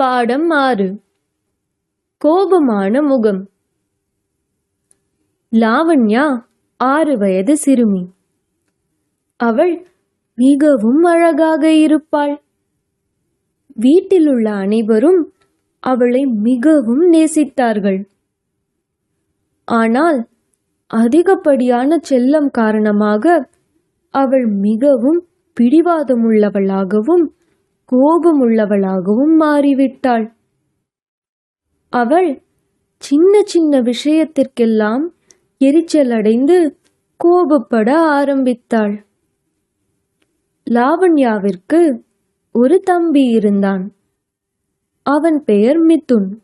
பாடம் ஆறு. கோபமான முகம். லாவண்யா ஆறு வயது சிறுமி. அவள் மிகவும் அழகாக இருப்பாள். வீட்டிலுள்ள அனைவரும் அவளை மிகவும் நேசித்தார்கள். ஆனால் அதிகப்படியான செல்லம் காரணமாக அவள் மிகவும் பிடிவாதமுள்ளவளாகவும் கோபமுள்ளவளாகவும் மாறிவிட்டாள். அவள் சின்ன சின்ன விஷயத்திற்கெல்லாம் எரிச்சலடைந்து கோபப்பட ஆரம்பித்தாள். லாவண்யாவிற்கு ஒரு தம்பி இருந்தான். அவன் பெயர் மிதுன்.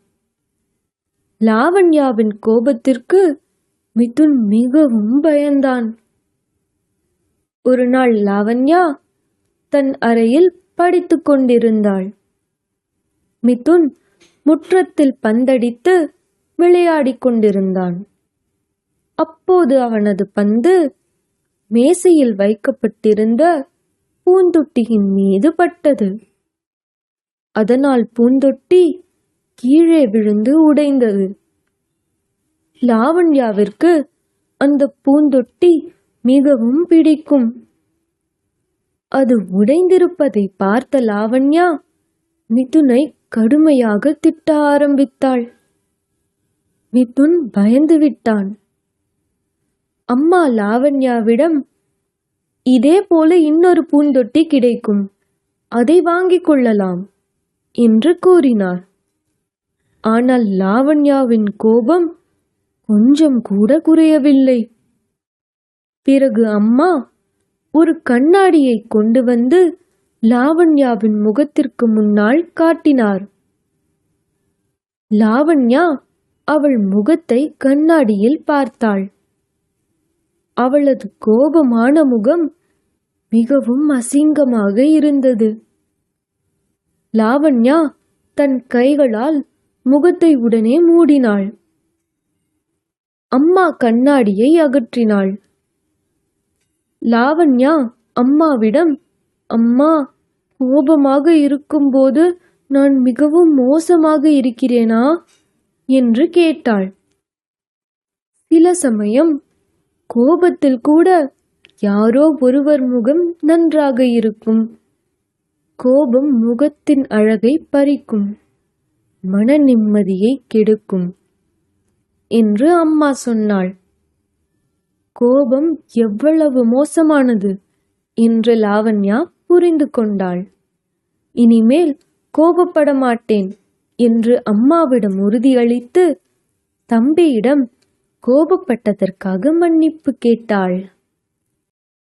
லாவண்யாவின் கோபத்திற்கு மிதுன் மிகவும் பயந்தான். ஒரு நாள் லாவண்யா தன் அறையில் படித்து கொண்டிருந்தாள். மிதுன் முற்றத்தில் பந்தடித்து விளையாடிக் கொண்டிருந்தான். அப்போது அவனது பந்து மேசையில் வைக்கப்பட்டிருந்த பூந்தொட்டியின் மீது பட்டது. அதனால் பூந்தொட்டி கீழே விழுந்து உடைந்தது. லாவண்யாவிற்கு அந்த பூந்தொட்டி மிகவும் பிடிக்கும். அது உடைந்திருப்பதை பார்த்த லாவண்யா மிதுனை கடுமையாக திட்ட ஆரம்பித்தாள். மிதுன் பயந்து விட்டான். அம்மா லாவண்யாவிடம் இதே போல இன்னொரு பூந்தொட்டி கிடைக்கும். அதை வாங்கிக் கொள்ளலாம் என்று கூறினார். ஆனால் லாவண்யாவின் கோபம் கொஞ்சம் கூட குறையவில்லை. பிறகு அம்மா ஒரு கண்ணாடியை கொண்டு வந்து லாவண்யாவின் முகத்திற்கு முன்னால் காட்டினார். லாவண்யா அவள் முகத்தை கண்ணாடியில் பார்த்தாள். அவளது கோபமான முகம் மிகவும் அசிங்கமாக இருந்தது. லாவண்யா தன் கைகளால் முகத்தை உடனே மூடினாள். அம்மா கண்ணாடியை அகற்றினாள். லாவண்யா அம்மாவிடம் அம்மா கோபமாக இருக்கும்போது நான் மிகவும் மோசமாக இருக்கிறேனா? என்று கேட்டாள். சில சமயம் கோபத்தில் கூட யாரோ ஒருவர் முகம் நன்றாக இருக்கும். கோபம் முகத்தின் அழகை பறிக்கும். மன நிம்மதியை கெடுக்கும். என்று அம்மா சொன்னாள். கோபம் எவ்வளவு மோசமானது என்று லாவண்யா புரிந்து கொண்டாள். இனிமேல் கோபப்பட மாட்டேன் என்று அம்மாவிடம் உறுதியளித்து தம்பியிடம் கோபப்பட்டதற்காக மன்னிப்பு கேட்டாள்.